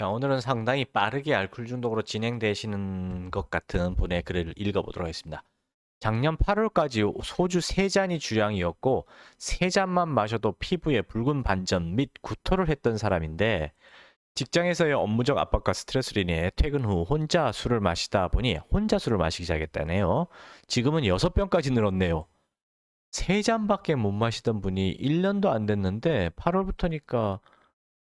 자, 오늘은 상당히 빠르게 알코올 중독으로 진행되시는 것 같은 분의 글을 읽어보도록 하겠습니다. 작년 8월까지 소주 3잔이 주량이었고 3잔만 마셔도 피부에 붉은 반점 및 구토를 했던 사람인데 직장에서의 업무적 압박과 스트레스로 인해 퇴근 후 혼자 술을 마시다 보니 혼자 술을 마시기 시작했다네요. 지금은 6병까지 늘었네요. 3잔밖에 못 마시던 분이 1년도 안 됐는데 8월부터니까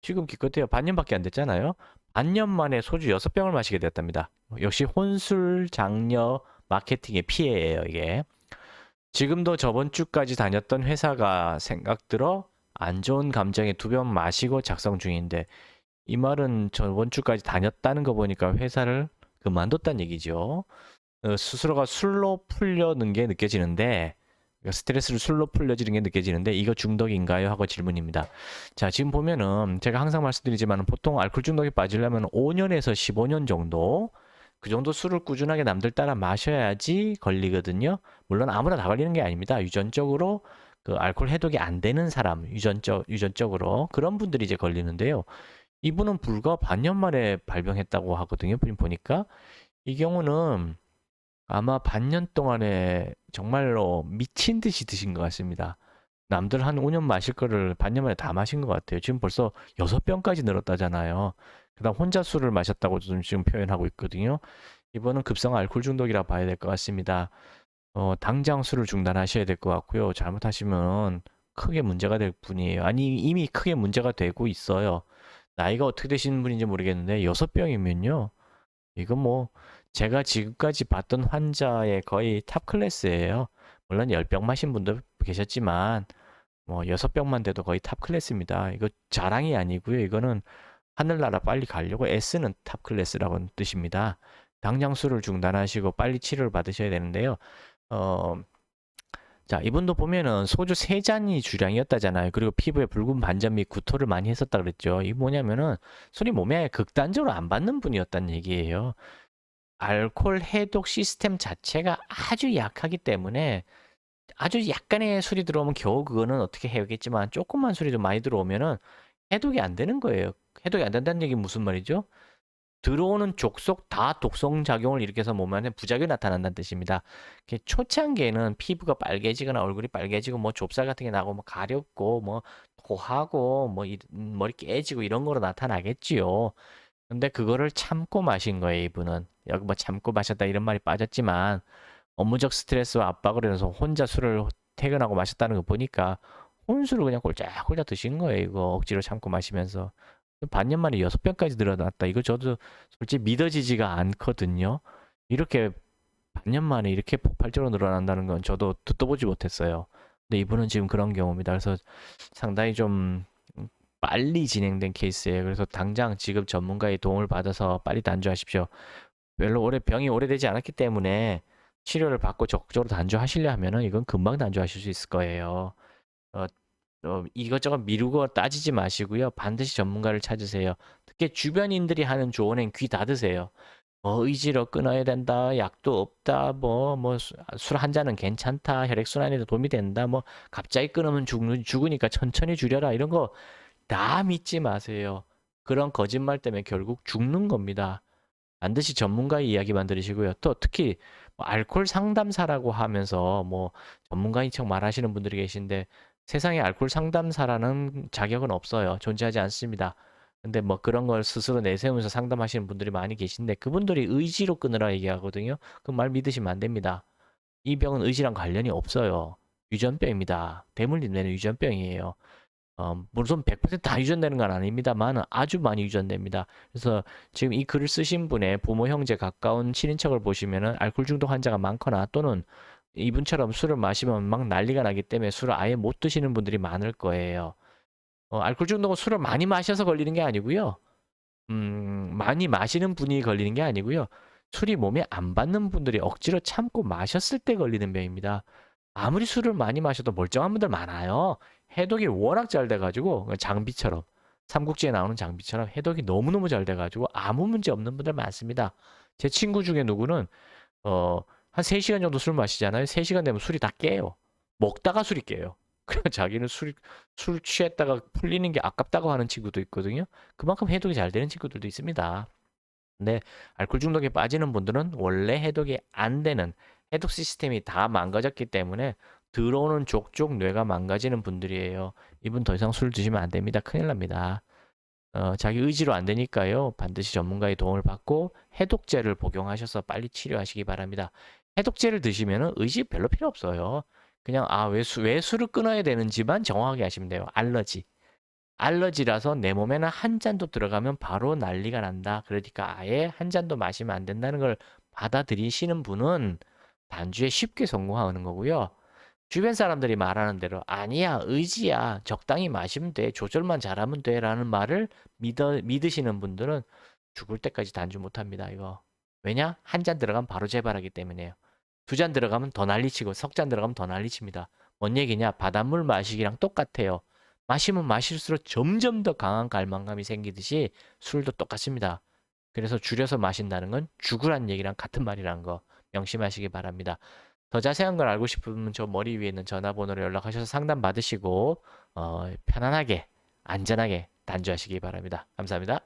지금 기껏해야 반년밖에 안 됐잖아요. 반년 만에 소주 6병을 마시게 됐답니다. 역시 혼술 장려 마케팅의 피해예요, 이게. 지금도 저번 주까지 다녔던 회사가 생각 들어 안 좋은 감정에 두 병 마시고 작성 중인데 이 말은 저번 주까지 다녔다는 거 보니까 회사를 그만뒀다는 얘기죠. 어, 스스로가 술로 풀려는 게 느껴지는데 스트레스를 술로 풀려지는 게 느껴지는데 이거 중독인가요? 하고 질문입니다. 자, 지금 보면은 제가 항상 말씀드리지만 보통 알코올 중독에 빠지려면 5년에서 15년 정도 그 정도 술을 꾸준하게 남들 따라 마셔야지 걸리거든요. 물론 아무나 다 걸리는 게 아닙니다. 유전적으로 그 알코올 해독이 안 되는 사람, 유전적 유전적으로 그런 분들이 이제 걸리는데요. 이분은 불과 반년 만에 발병했다고 하거든요. 보니까 이 경우는 아마 반년 동안에 정말로 미친 듯이 드신 것 같습니다. 남들 한 5년 마실 거를 반년 만에 다 마신 것 같아요. 지금 벌써 6병까지 늘었다잖아요. 그다음 혼자 술을 마셨다고 좀 지금 표현하고 있거든요. 이번은 급성 알코올 중독이라 봐야 될 것 같습니다. 어, 당장 술을 중단하셔야 될 것 같고요. 잘못하시면 크게 문제가 될 분이에요. 아니 이미 크게 문제가 되고 있어요. 나이가 어떻게 되시는 분인지 모르겠는데 6병이면요. 이건 뭐 제가 지금까지 봤던 환자의 거의 탑 클래스예요. 물론 10병 마신 분도 계셨지만 뭐 6병만 돼도 거의 탑 클래스입니다. 이거 자랑이 아니고요. 이거는 하늘나라 빨리 가려고 애쓰는 탑 클래스라고 뜻입니다. 당장 술을 중단하시고 빨리 치료를 받으셔야 되는데요. 어, 자, 이분도 보면은 소주 세 잔이 주량이었다잖아요. 그리고 피부에 붉은 반점 및 구토를 많이 했었다 그랬죠. 이 뭐냐면은 술이 몸에 극단적으로 안 받는 분이었다는 얘기예요. 알코올 해독 시스템 자체가 아주 약하기 때문에 아주 약간의 술이 들어오면 겨우 그거는 어떻게 해야겠지만 조금만 술이 좀 많이 들어오면은 해독이 안 되는 거예요. 해독이 안 된다는 얘기 무슨 말이죠? 들어오는 족속 다 독성 작용을 일으켜서 몸 안에 부작용이 나타난다는 뜻입니다. 초창기에는 피부가 빨개지거나 얼굴이 빨개지고 뭐 좁쌀 같은 게 나고 뭐 가렵고 뭐 토하고 뭐 이- 음, 머리 깨지고 이런 거로 나타나겠지요. 근데 그거를 참고 마신 거예요, 이분은. 여기 뭐 참고 마셨다 이런 말이 빠졌지만 업무적 스트레스와 압박을 해서 혼자 술을 퇴근하고 마셨다는 거 보니까 혼술을 그냥 꼴짝꼴짝 드신 거예요, 이거 억지로 참고 마시면서. 반년 만에 여섯 병까지 늘어났다. 이거 저도 솔직히 믿어지지가 않거든요. 이렇게 반년 만에 이렇게 폭발적으로 늘어난다는 건 저도 듣도 보지 못했어요. 근데 이분은 지금 그런 경우입니다. 그래서 상당히 좀 빨리 진행된 케이스예요. 그래서 당장 지금 전문가의 도움을 받아서 빨리 단주하십시오. 별로 오래 병이 오래되지 않았기 때문에 치료를 받고 적극적으로 단주하시려 하면은 이건 금방 단주하실 수 있을 거예요. 어, 어, 이것저것 미루고 따지지 마시고요. 반드시 전문가를 찾으세요. 특히 주변인들이 하는 조언엔 귀 닫으세요. 뭐 의지로 끊어야 된다, 약도 없다, 뭐 뭐 술 한 잔은 괜찮다, 혈액 순환에도 도움이 된다, 뭐 갑자기 끊으면 죽는 죽으니까 천천히 줄여라 이런 거 다 믿지 마세요. 그런 거짓말 때문에 결국 죽는 겁니다. 반드시 전문가의 이야기만 들으시고요. 또 특히 뭐 알코올 상담사라고 하면서 뭐 전문가인 척 말하시는 분들이 계신데 세상에 알코올 상담사라는 자격은 없어요. 존재하지 않습니다. 근데 뭐 그런 걸 스스로 내세우면서 상담하시는 분들이 많이 계신데 그분들이 의지로 끊으라 얘기하거든요. 그 말 믿으시면 안 됩니다. 이 병은 의지랑 관련이 없어요. 유전병입니다. 대물림 내는 유전병이에요. 어, 물론 100%다 유전되는 건 아닙니다만 아주 많이 유전됩니다. 그래서 지금 이 글을 쓰신 분의 부모, 형제, 가까운 친인척을 보시면은 알코올 중독 환자가 많거나 또는 이분처럼 술을 마시면 막 난리가 나기 때문에 술을 아예 못 드시는 분들이 많을 거예요. 어, 알코올 중독은 술을 많이 마셔서 걸리는 게 아니고요. 음, 많이 마시는 분이 걸리는 게 아니고요. 술이 몸에 안 받는 분들이 억지로 참고 마셨을 때 걸리는 병입니다. 아무리 술을 많이 마셔도 멀쩡한 분들 많아요. 해독이 워낙 잘 돼가지고 장비처럼 삼국지에 나오는 장비처럼 해독이 너무너무 잘 돼가지고 아무 문제 없는 분들 많습니다. 제 친구 중에 누구는 어, 한 3시간 정도 술 마시잖아요. 3시간 되면 술이 다 깨요. 먹다가 술이 깨요. 그리고 자기는 술, 술 취했다가 풀리는 게 아깝다고 하는 친구도 있거든요. 그만큼 해독이 잘 되는 친구들도 있습니다. 근데 알코올 중독에 빠지는 분들은 원래 해독이 안 되는 해독 시스템이 다 망가졌기 때문에 들어오는 족족 뇌가 망가지는 분들이에요. 이분 더 이상 술 드시면 안 됩니다. 큰일 납니다. 어, 자기 의지로 안 되니까요. 반드시 전문가의 도움을 받고 해독제를 복용하셔서 빨리 치료하시기 바랍니다. 해독제를 드시면 의지 별로 필요 없어요. 그냥 아, 왜, 술을 끊어야 되는지만 정확하게 하시면 돼요. 알러지. 알러지라서 내 몸에는 한 잔도 들어가면 바로 난리가 난다. 그러니까 아예 한 잔도 마시면 안 된다는 걸 받아들이시는 분은 단주에 쉽게 성공하는 거고요. 주변 사람들이 말하는 대로 아니야, 의지야, 적당히 마시면 돼, 조절만 잘하면 돼라는 말을 믿어, 믿으시는 분들은 죽을 때까지 단주 못 합니다, 이거. 왜냐? 한 잔 들어가면 바로 재발하기 때문에요. 두 잔 들어가면 더 난리치고 석 잔 들어가면 더 난리칩니다. 뭔 얘기냐? 바닷물 마시기랑 똑같아요. 마시면 마실수록 점점 더 강한 갈망감이 생기듯이 술도 똑같습니다. 그래서 줄여서 마신다는 건 죽으란 얘기랑 같은 말이라는 거 명심하시기 바랍니다. 더 자세한 걸 알고 싶으면 저 머리 위에 있는 전화번호로 연락하셔서 상담 받으시고 어, 편안하게 안전하게 단주하시기 바랍니다. 감사합니다.